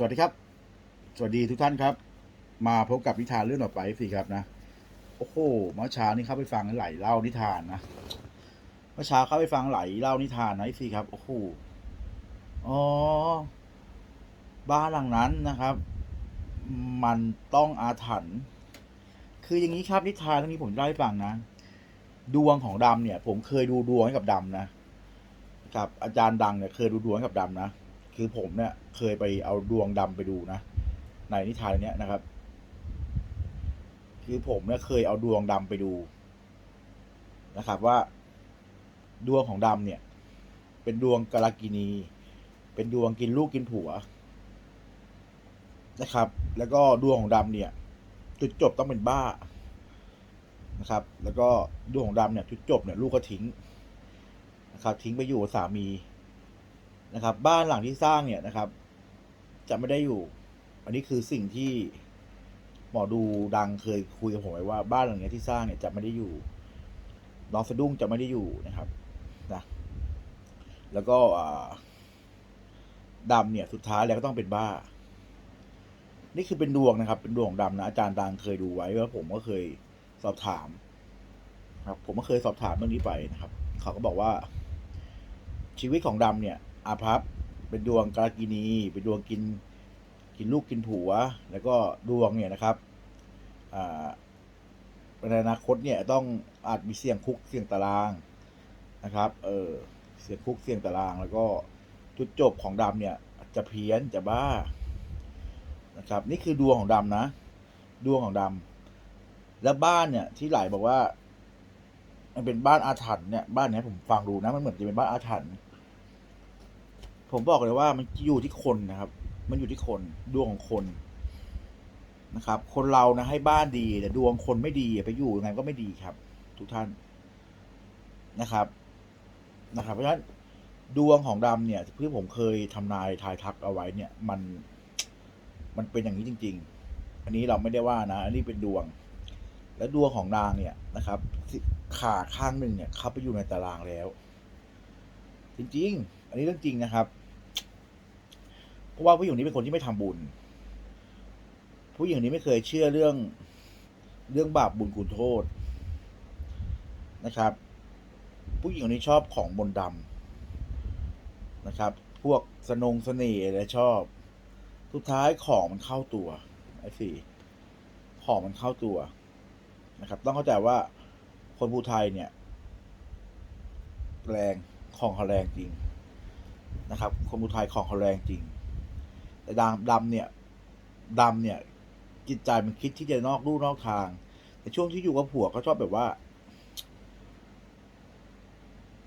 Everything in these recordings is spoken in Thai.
สวัสดีครับ สวัสดีทุกท่านครับ มาพบกับนิทานเรื่องต่อไปสิครับนะ โอ้โห เมื่อเช้านี้เข้าไปฟังไหลเล่านิทานนะ เมื่อเช้าเข้าไปฟังไหลเล่านิทานนะสิครับ โอ้โห อ๋อ บ้านหลังนั้นนะครับ มันต้องอาถรรพ์ คืออย่างนี้ครับนิทานเรื่องนี้ผมเล่าให้ฟังนะ ดวงของดำเนี่ย ผมเคยดูดวงให้กับดำนะ กับอาจารย์ดังเนี่ยเคยดูดวงให้กับดำนะ คือผมเนี่ยเคยไปเอาดวงดำไปดูนะ ในนิทานเนี้ยนะครับ คือผมเนี่ยเคยเอาดวงดำไปดูนะครับ ว่าดวงของดำเนี่ย เป็นดวงกาลกินี เป็นดวงกินลูกกินผัวนะครับ แล้วก็ดวงของดำเนี่ย จุดจบต้องเป็นบ้านะครับ แล้วก็ดวงของดำเนี่ยจุดจบเนี่ยลูกก็ทิ้งนะครับ ทิ้งไปอยู่กับสามี นะครับ บ้านหลังที่สร้างเนี่ยนะครับ จะไม่ได้อยู่ อันนี้คือสิ่งที่หมอดูดังเคยคุยกับผมไว้ว่าบ้านหลังเนี้ยที่สร้างเนี่ยจะไม่ได้อยู่น้องสะดุ้งจะไม่ได้อยู่นะครับนะแล้วก็ดำเนี่ยสุดท้ายแล้วก็ต้องเป็นบ้า นี่คือเป็นดวงนะครับ เป็นดวงของดำนะอาจารย์ดังเคยดูไว้ว่าผมก็เคยสอบถาม ครับ ผมก็เคยสอบถามเรื่องนี้ไปนะครับ เขาก็บอกว่า ชีวิตของดำเนี่ย อาภัพเป็นดวงกาลกินี เป็นดวงกินกินลูกกินผัว แล้วก็ดวงเนี่ยนะครับอ่าในอนาคตเนี่ยต้องอาจมีเสี่ยงคุกเสี่ยงตารางนะครับ เออเสี่ยงคุกเสี่ยงตาราง แล้วก็จุดจบของดำเนี่ย จะเพี้ยนจะบ้านะครับ นี่คือดวงของดำนะ ดวงของดำแล้วบ้านเนี่ย ที่หลายบอกว่า มันเป็นบ้านอาถรรพ์เนี่ยบ้านเนี้ยผมฟังดูนะมันเหมือนจะเป็นบ้านอาถรรพ์ ผมบอกเลยว่ามันอยู่ที่คนนะครับ มันอยู่ที่คนดวงของคนนะครับ คนเรานะให้บ้านดีแต่ดวงคนไม่ดีไปอยู่ยังไงก็ไม่ดีครับ ทุกท่านนะครับนะครับ เพราะฉะนั้นดวงของดำเนี่ยที่ผมเคยทำนายทายทักเอาไว้เนี่ยมัน มันเป็นอย่างนี้จริง ๆ อันนี้เราไม่ได้ว่านะ อันนี้เป็นดวง และดวงของนางเนี่ยนะครับขาข้างหนึ่งเนี่ยเข้าไปอยู่ในตารางแล้ว จริง ๆ อันนี้เรื่องจริงนะครับ เพราะว่าผู้หญิงนี้เป็นคนที่ไม่ทำบุญ ผู้หญิงนี้ไม่เคยเชื่อเรื่องเรื่องบาปบุญคุณโทษนะครับ ผู้หญิงคนนี้ชอบของบนต์ดำนะครับ พวกสนงเสน่ห์อะไรชอบ สุดท้ายของมันเข้าตัวไอ้สี่ของมันเข้าตัวนะครับ ต้องเข้าใจว่าคนภูไทยเนี่ย แรงของเขาแรงจริงนะครับ คนภูไทยของเขาแรงจริง แต่ดำดำเนี่ยดำเนี่ย จิตใจมันคิดที่จะนอกลู่นอกทาง แต่ช่วงที่อยู่กับผัวก็ชอบแบบว่า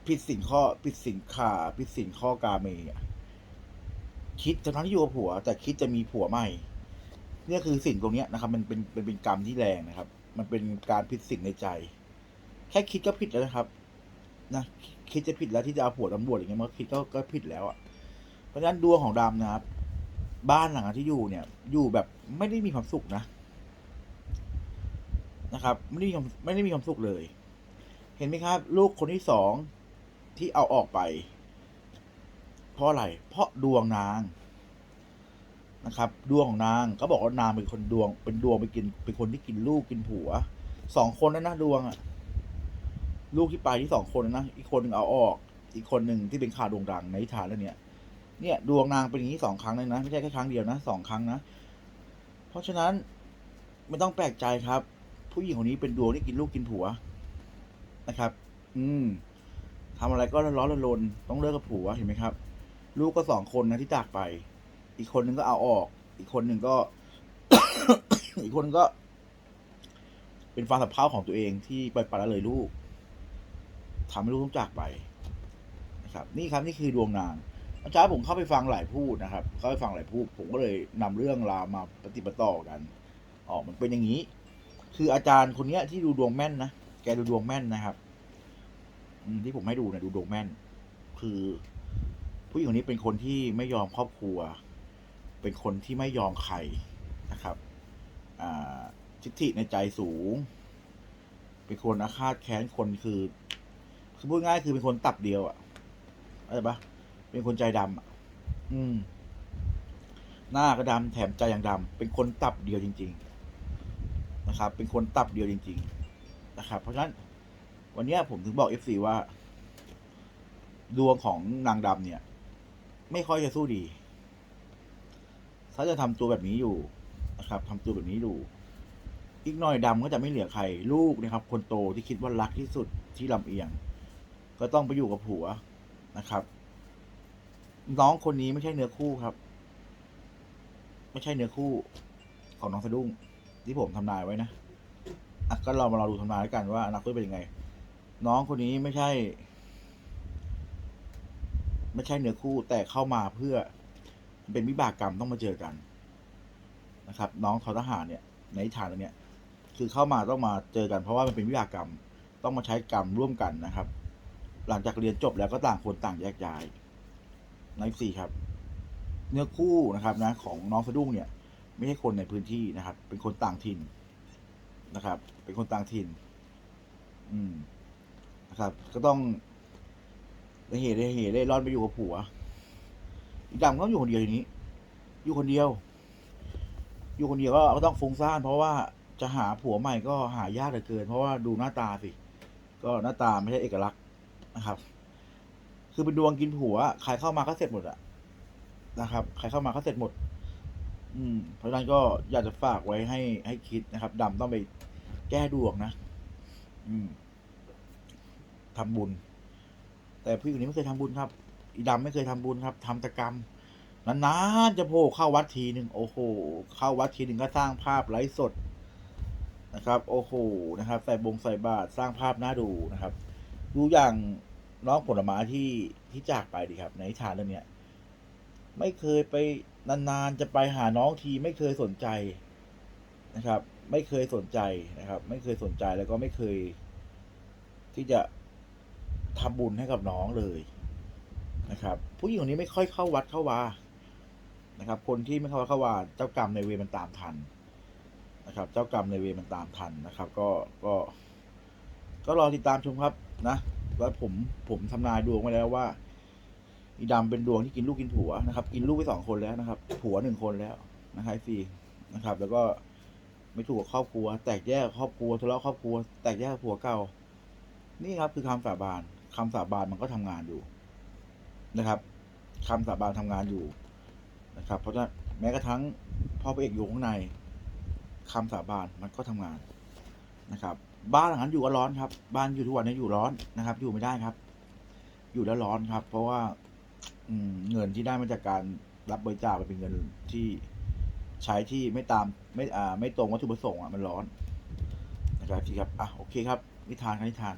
ผิดสินข้อผิดสินขาผิดสินข้อกาเมอะคิดทั้งที่อยู่กับผัว แต่คิดจะมีผัวใหม่เนี่ยคือสิ่งตรงเนี้ยนะครับ มันเป็นเป็นเป็นกรรมที่แรงนะครับ มันเป็นการผิดสิ่งในใจ แค่คิดก็ผิดแล้วนะครับ นะคิดจะผิดแล้วที่จะเอาผัวตำรวจอย่างเงี้ยมันคิดก็ก็ผิดแล้วอะเพราะฉะนั้นดวงของดำนะครับ บ้านหลังที่อยู่เนี่ย อยู่แบบไม่ได้มีความสุขนะนะครับ ไม่ได้มีความไม่ได้มีความสุขเลย เห็นไหมครับ ลูกคนที่สองที่เอาออกไป เพราะอะไร เพราะดวงนางนะครับ ดวงของนางก็บอกว่านางเป็นคนดวง เป็นดวงไปกิน เป็นคนที่กินลูกกินผัวสองคนนั้นนะดวงอะลูกที่ไปที่สองคนนะอีกคนหนึ่งเอาออก อีกคนหนึ่งที่เป็นข่าวด่งดังในนิทานเรื่องเนี้ย เนี่ยดวงนางเป็นอย่างนี้สองครั้งเลยนะ ไม่ใช่แค่ครั้งเดียวนะสองครั้งนะ เพราะฉะนั้นไม่ต้องแปลกใจครับ ผู้หญิงคนนี้เป็นดวงที่กินลูกกินผัวนะครับ อืมทำอะไรก็ร้อนรนต้องเลิกกับผัวเห็นไหมครับ ลูกก็สองคนนะที่จากไป อีกคนนึงก็เอาออก อีกคนหนึ่งก็ อีกคนก็ เป็นควาสับเพร่าของตัวเองที่ไปปล่อยละเลยลูกทำให้ลูกต้องจากไปนะครับ นี่ครับนี่คือดวงนาง อาจารย์ผมเข้าไปฟังหลายพูดนะครับ เข้าไปฟังหลายพูด ผมก็เลยนำเรื่องราวมาปฏิบัติต่อกันอ๋อมันเป็นอย่างนี้ คืออาจารย์คนเนี้ยที่ดูดวงแม่นนะแกดูดวงแม่นนะครับที่ผมให้ดูเนี่ยดูดวงแม่น คือ ผู้หญิงคนนี้เป็นคนที่ไม่ยอมครอบครัว เป็นคนที่ไม่ยอมใครนะครับอ่าทิฏฐิในใจสูง เป็นคนอาฆาตแค้นคนคือ คือพูดง่ายคือเป็นคนตับเดียวอะเข้าใจปะ เป็นคนใจดำอะอืม หน้าก็ดำแถมใจยังดำเป็นคนตับเดียวจริง ๆ นะครับ เป็นคนตับเดียวจริง ๆ นะครับ เพราะฉะนั้น วันนี้ผมถึงบอกเอฟซีว่า ดวงของนางดำเนี่ย ไม่ค่อยจะสู้ดีถ้าจะทำตัวแบบนี้อยู่นะครับทำตัวแบบนี้อยู่อีกหน่อยดำก็จะไม่เหลือใคร ลูกนะครับ คนโตที่คิดว่ารักที่สุดที่ลำเอียง ก็ต้องไปอยู่กับผัวนะครับ น้องคนนี้ไม่ใช่เนื้อคู่ครับ ไม่ใช่เนื้อคู่ของน้องสะดุ้งที่ผมทำนายไว้นะอะก็เรามาลองดูทำนายด้วกันว่าอนาคตเป็นยังไง น้องคนนี้ไม่ใช่ ไม่ใช่เนื้อคู่แต่เข้ามาเพื่อเป็นวิบากกรรมต้องมาเจอกันนะครับ น้องทอทหารเนี่ย ในฐานตรงเนี้ยคือเข้ามาต้องมาเจอกันเพราะว่ามันเป็นวิบากกรรม ต้องมาใช้กรรมร่วมกันนะครับ หลังจากเรียนจบแล้วก็ต่างคนต่างแยกย้าย ในสี่ครับ เนื้อคู่นะครับนะของน้องสะดุ้งเนี่ย ไม่ใช่คนในพื้นที่นะครับ เป็นคนต่างถิ่นนะครับ เป็นคนต่างถิ่น อืมนะครับ ก็ต้องได้เหตุได้เหตุได้ร่อนไปอยู่กับผัวอีกดำก็อยู่คนเดียวทีนี้ อยู่คนเดียว อยู่คนเดียวก็ก็ต้องฟุ้งซ่านเพราะว่าจะหาผัวใหม่ก็หายากเหลือเกิน เพราะว่าดูหน้าตาสิ ก็หน้าตาไม่ใช่เอกลักษณ์นะครับ คือเป็นดวงกินผัวใครเข้ามาก็เสร็จหมดอะนะครับใครเข้ามาก็เสร็จหมด อืม เพราะฉะนั้นก็อยากจะฝากไว้ให้ให้คิดนะครับดำต้องไปแก้ดวงนะ อืมทำบุญ แต่ผู้หญิงคนนี้ไม่เคยทำบุญครับ อีดำไม่เคยทำบุญครับทำแตกรรมนานๆจะโผล่เข้าวัดทีหนึ่งโอ้โห เข้าวัดทีหนึ่งก็สร้างภาพไร้สดนะครับ โอ้โหนะครับ ใส่บงใส่บาตรสร้างภาพน่าดูนะครับ ดูอย่าง น้องผลไม้ที่ที่จากไปดีครับ ในนิทานเรื่องเนี้ยไม่เคยไปนานๆจะไปหาน้องทีไม่เคยสนใจนะครับ ไม่เคยสนใจนะครับ ไม่เคยสนใจแล้วก็ไม่เคย ที่จะทำบุญให้กับน้องเลยนะครับ ผู้หญิงคนนี้ไม่ค่อยเข้าวัดเข้าวานะครับ คนที่ไม่เข้าวัดเข้าวาเจ้ากรรมในเวรมันตามทันนะครับ เจ้ากรรมในเวรมันตามทันนะครับ ก็ก็ ก็รอติดตามชมครับนะ แล้วผมผมทำนายดวงไว้แล้วว่า อีดำเป็นดวงที่กินลูกกินผัวนะครับ กินลูกไปสองคนแล้วนะครับ ผัวหนึ่งคนแล้วนะครับฟีนะครับ แล้วก็ไม่ถูกกับครอบครัว แตกแยกครอบครัวทะเลาะครอบครัว แตกแยกผัวเก่า นี่ครับคือคำสาบานคำสาบานมันก็ทำงานอยู่นะครับคำสาบานทำงานอยู่นะครับ เพราะฉะนั้นแม้กระทั่งพ่อพระเอกอยู่ข้างในคำสาบานมันก็ทำงานนะครับ บ้านหลังนั้นอยู่ก็ร้อนครับ บ้านอยู่ทุกวันนี้อยู่ร้อนนะครับ อยู่ไม่ได้ครับ อยู่แล้วร้อนครับ เพราะว่า อืมเงินที่ได้มาจากการรับบริจาคมันเป็นเงินที่ใช้ที่ไม่ตามไม่อ่าไม่ตรงวัตถุประสงค์อะมันร้อนนะครับที่ครับอะโอเคครับนิทานครับนิทาน